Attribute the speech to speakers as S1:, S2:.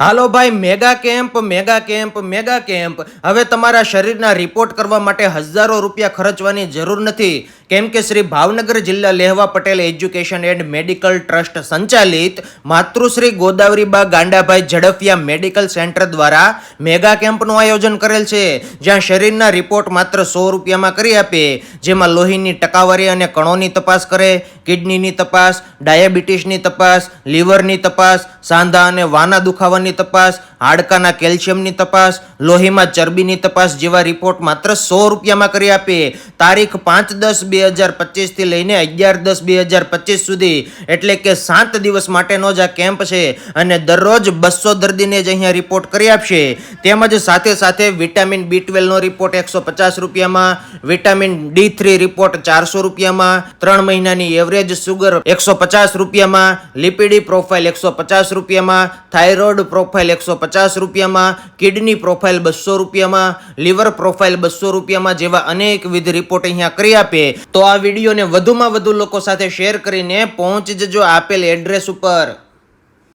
S1: હાલો ભાઈ, mega camp mega camp mega camp. હવે તમારા શરીરના રિપોર્ટ કરવા માટે હજારો રૂપિયા ખર્ચવાની જરૂર નથી. કેમ કે શ્રી ભાવનગર જિલ્લા Leuva Patel education and medical trust સંચાલિત માતૃશ્રી ગોદાવરીબા ગાંડાભાઈ ઝડફિયા મેડિકલ સેન્ટર દ્વારા મેગા કેમ્પનું આયોજન કરેલ છે, જ્યાં શરીરના રિપોર્ટ માત્ર સો રૂપિયામાં કરી આપે, જેમાં લોહીની ટકાવારી અને કણોની તપાસ કરે કિડનીની તપાસ, ડાયાબિટીસની તપાસ, લીવરની તપાસ, સાંધા અને વાના દુખાવાની તપાસ, હાડકાના કેલ્શિયમની તપાસ, લોહીમાં ચરબીની તપાસ જેવા રિપોર્ટ માત્ર સો રૂપિયામાં કરી આપીએ. તારીખ પાંચ દસ બે હજાર પચીસથી લઈને અગિયાર દસ બે હજાર પચીસ સુધી. એટલે કે સાત દિવસ માટેનો જ આ કેમ્પ છે અને દરરોજ બસો દર્દીને જ અહીંયા રિપોર્ટ કરી આપશે. તેમજ સાથે સાથે વિટામિન બી ટ્વેલ્વનો રિપોર્ટ એકસો પચાસ રૂપિયામાં, વિટામિન ડી થ્રી રિપોર્ટ ચારસો રૂપિયામાં, ત્રણ મહિનાની એવરેજ સુગર એકસો પચાસ રૂપિયામાં, લિપિડી પ્રોફાઇલ એકસો પચાસ રૂપિયામાં, થાઇરોઇડ પ્રોફાઇલ એકસો પચાસ રૂપિયામાં, કિડની પ્રોફાઇલ બસો રૂપિયામાં, લીવર પ્રોફાઇલ બસો રૂપિયામાં જેવા અનેકવિધ રિપોર્ટ અહીંયા કરી આપે. તો આ વિડીયોને વધુમાં વધુ લોકો સાથે શેર કરીને પહોંચી જજો આપેલ એડ્રેસ ઉપર.